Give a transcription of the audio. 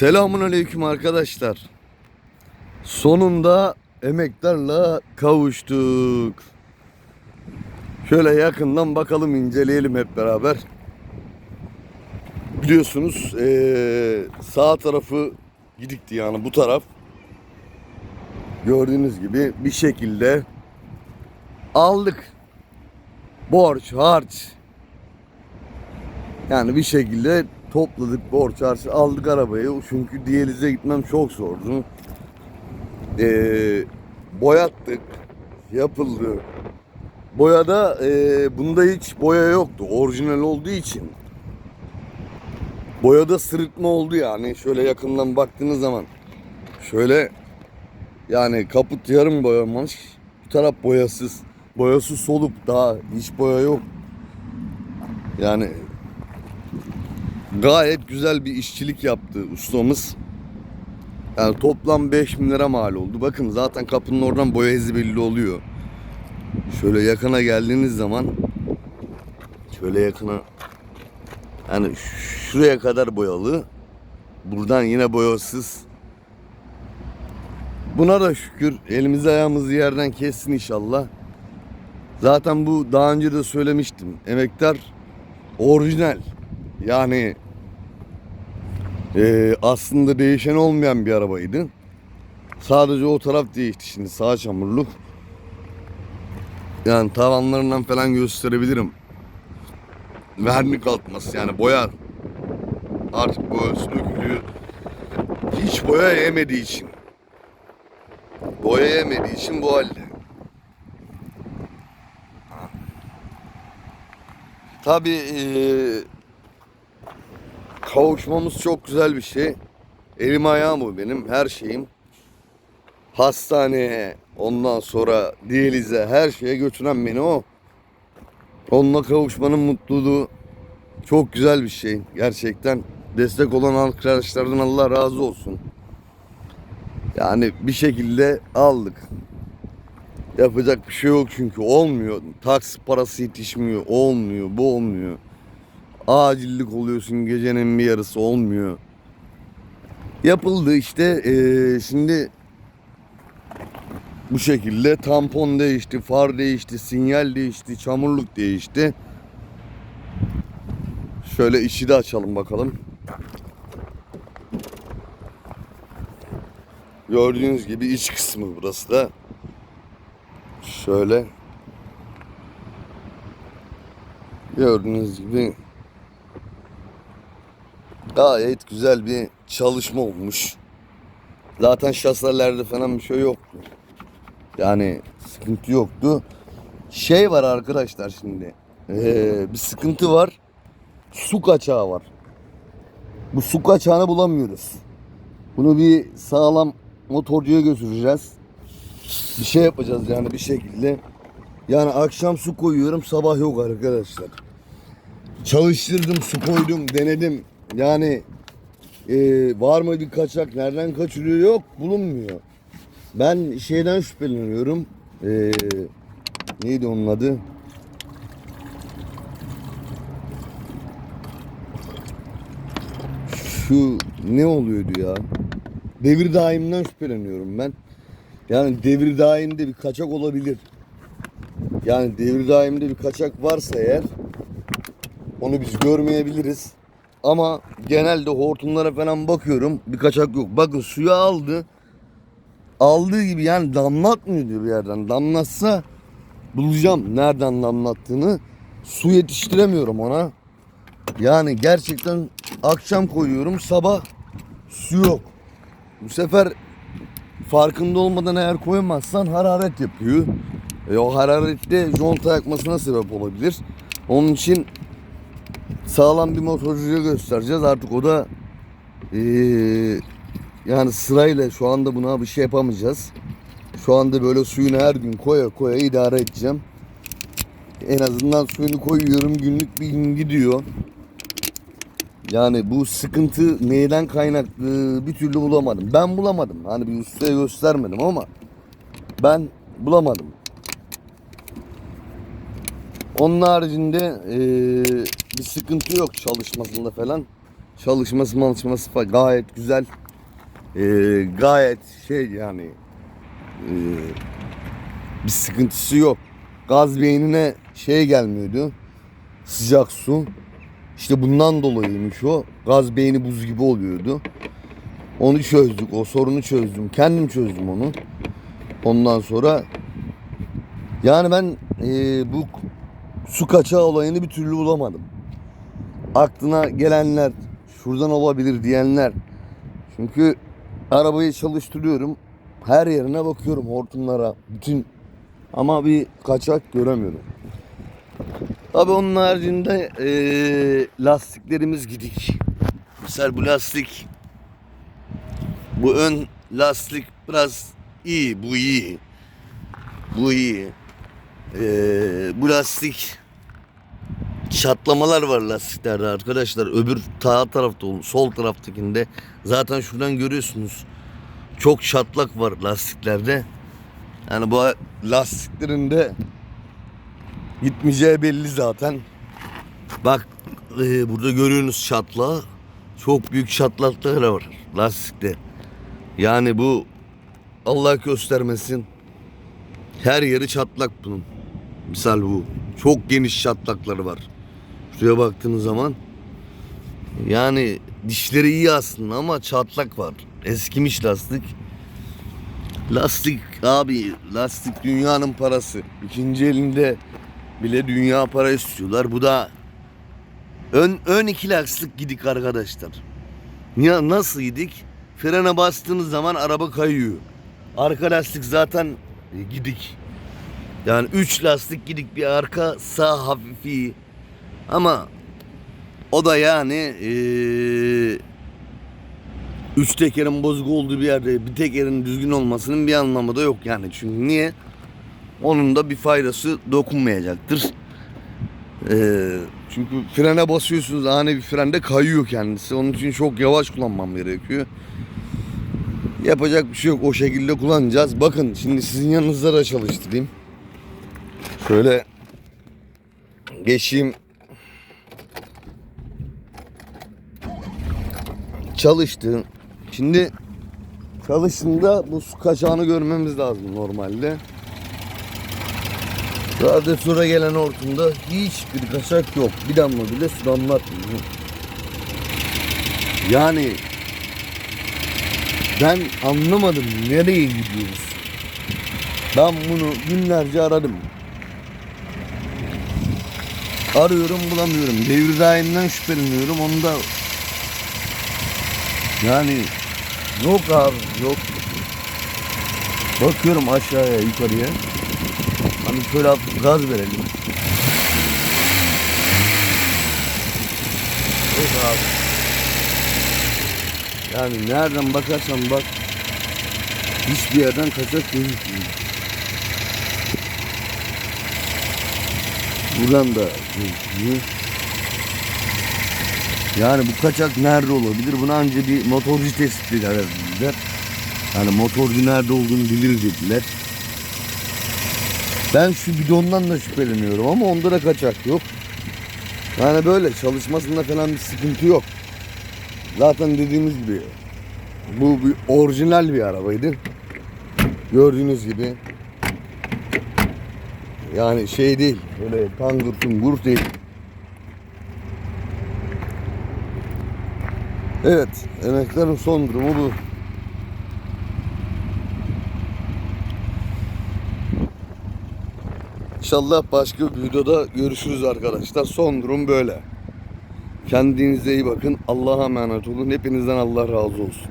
Selamun aleyküm arkadaşlar. Sonunda emektarla kavuştuk. Şöyle yakından bakalım inceleyelim hep beraber. Biliyorsunuz eee, sağ tarafı gidikti yani bu taraf. Gördüğünüz gibi bir şekilde aldık. Borç, harç, yani bir şekilde topladık borç harcı aldık arabayı. Çünkü diyalize gitmem çok zordu. Ee, boyattık. Yapıldı. Boyada e, bunda hiç boya yoktu. Orijinal olduğu için. Boyada sırıtma oldu yani. Şöyle yakından baktığınız zaman. Şöyle yani kaput yarım boyanmış. Bu taraf boyasız. Boyası solup daha hiç boya yok. Yani Gayet güzel bir işçilik yaptı ustamız. Yani toplam 5 bin lira mal oldu. Bakın zaten kapının oradan boya izi belli oluyor. Şöyle yakına geldiğiniz zaman şöyle yakına yani şuraya kadar boyalı. Buradan yine boyasız. Buna da şükür elimizi ayağımızı yerden kessin inşallah. Zaten bu daha önce de söylemiştim. Emektar orijinal. Yani eee, aslında değişen olmayan bir arabaydı. Sadece o taraf değişti şimdi sağ çamurluk. Yani tavanlarından falan gösterebilirim. Vernik atması yani boya artık boyası dökülüyor. Hiç boya yemediği için. Boya yemediği için bu halde. Tabii eee kavuşmamız çok güzel bir şey. Elim ayağım bu benim, her şeyim. Hastaneye, ondan sonra diyalize, her şeye götüren beni o. Onunla kavuşmanın mutluluğu çok güzel bir şey. Gerçekten destek olan arkadaşlardan Allah razı olsun. Yani bir şekilde aldık. Yapacak bir şey yok çünkü olmuyor. Taksi parası yetişmiyor, olmuyor, bu olmuyor acillik oluyorsun gecenin bir yarısı olmuyor. Yapıldı işte eee, şimdi bu şekilde tampon değişti, far değişti, sinyal değişti, çamurluk değişti. Şöyle içi de açalım bakalım. Gördüğünüz gibi iç kısmı burası da. Şöyle. Gördüğünüz gibi Gayet güzel bir çalışma olmuş. Zaten şaselerde falan bir şey yoktu. Yani sıkıntı yoktu. Şey var arkadaşlar şimdi. Ee, bir sıkıntı var. Su kaçağı var. Bu su kaçağını bulamıyoruz. Bunu bir sağlam motorcuya götüreceğiz. Bir şey yapacağız yani bir şekilde. Yani akşam su koyuyorum sabah yok arkadaşlar. Çalıştırdım su koydum denedim. Yani e, var mı bir kaçak nereden kaçırıyor yok bulunmuyor. Ben şeyden şüpheleniyorum. E, neydi onun adı? Şu ne oluyordu ya? Devir daimden şüpheleniyorum ben. Yani devir daimde bir kaçak olabilir. Yani devir daimde bir kaçak varsa eğer onu biz görmeyebiliriz. Ama genelde hortumlara falan bakıyorum. Bir kaçak yok. Bakın suyu aldı. Aldığı gibi yani damlatmıyor diyor bir yerden. Damlatsa bulacağım nereden damlattığını. Su yetiştiremiyorum ona. Yani gerçekten akşam koyuyorum sabah su yok. Bu sefer farkında olmadan eğer koymazsan hararet yapıyor. E o hararette conta yakmasına sebep olabilir. Onun için sağlam bir motorcuya göstereceğiz. Artık o da eee, yani sırayla şu anda buna bir şey yapamayacağız. Şu anda böyle suyunu her gün koya koya idare edeceğim. En azından suyunu koyuyorum günlük bir gün gidiyor. Yani bu sıkıntı neyden kaynaklı bir türlü bulamadım. Ben bulamadım. Hani bir ustaya göstermedim ama ben bulamadım. Onun haricinde eee, bir sıkıntı yok çalışmasında falan. çalışması malışması falan gayet güzel. Ee, gayet şey yani ee, bir sıkıntısı yok. Gaz beynine şey gelmiyordu. Sıcak su. İşte bundan dolayıymış o. Gaz beyni buz gibi oluyordu. Onu çözdük. O sorunu çözdüm. Kendim çözdüm onu. Ondan sonra yani ben ee, bu su kaçağı olayını bir türlü bulamadım. Aklına gelenler şuradan olabilir diyenler. Çünkü arabayı çalıştırıyorum. Her yerine bakıyorum hortumlara. Bütün ama bir kaçak göremiyorum. Tabii onun haricinde eee, lastiklerimiz gidik. Mesela bu lastik bu ön lastik biraz iyi. Bu iyi. Bu iyi. Eee, bu lastik çatlamalar var lastiklerde arkadaşlar. Öbür sağ tarafta sol taraftakinde zaten şuradan görüyorsunuz. Çok çatlak var lastiklerde. Yani bu lastiklerin de gitmeyeceği belli zaten. Bak e, burada görüyorsunuz çatlağı. Çok büyük çatlaklar var lastikte. Yani bu Allah göstermesin. Her yeri çatlak bunun. Misal bu. Çok geniş çatlakları var. Şuraya baktığınız zaman yani dişleri iyi aslında ama çatlak var. Eskimiş lastik. Lastik abi lastik dünyanın parası. İkinci elinde bile dünya para istiyorlar. Bu da ön ön iki lastik gidik arkadaşlar. Ya nasıl gidik? Frene bastığınız zaman araba kayıyor. Arka lastik zaten gidik. Yani üç lastik gidik bir arka sağ hafifi. Ama o da yani eee üç tekerin bozuk olduğu bir yerde bir tekerin düzgün olmasının bir anlamı da yok yani. Çünkü niye? Onun da bir faydası dokunmayacaktır. Eee, çünkü frene basıyorsunuz ani bir frende kayıyor kendisi. Onun için çok yavaş kullanmam gerekiyor. Yapacak bir şey yok. O şekilde kullanacağız. Bakın şimdi sizin yanınızda da çalıştırayım. Şöyle geçeyim. Çalıştı. Şimdi çalıştığında bu su kaçağını görmemiz lazım normalde. Radyatöre gelen hortumda hiçbir kaçak yok. Bir damla bile su damlatmıyor. Yani ben anlamadım nereye gidiyoruz. Ben bunu günlerce aradım. Arıyorum bulamıyorum. Devir daiminden şüpheleniyorum. Onu da yani yok abi yok. Bakıyorum aşağıya yukarıya. Hani şöyle hafif gaz verelim. Yok abi. Yani nereden bakarsan bak hiçbir yerden kaçak gözükmüyor. Buradan da gözükmüyor. Yani bu kaçak nerede olabilir? Buna anca bir motorcu tespit eder dediler. Yani motorcu nerede olduğunu bilir dediler. Ben şu bidondan da şüpheleniyorum ama onda da kaçak yok. Yani böyle çalışmasında falan bir sıkıntı yok. Zaten dediğimiz gibi bu bir orijinal bir arabaydı. Gördüğünüz gibi. Yani şey değil. Böyle tangır tungur değil. Evet. Emeklerin son durumu bu. İnşallah başka bir videoda görüşürüz arkadaşlar. Son durum böyle. Kendinize iyi bakın. Allah'a emanet olun. Hepinizden Allah razı olsun.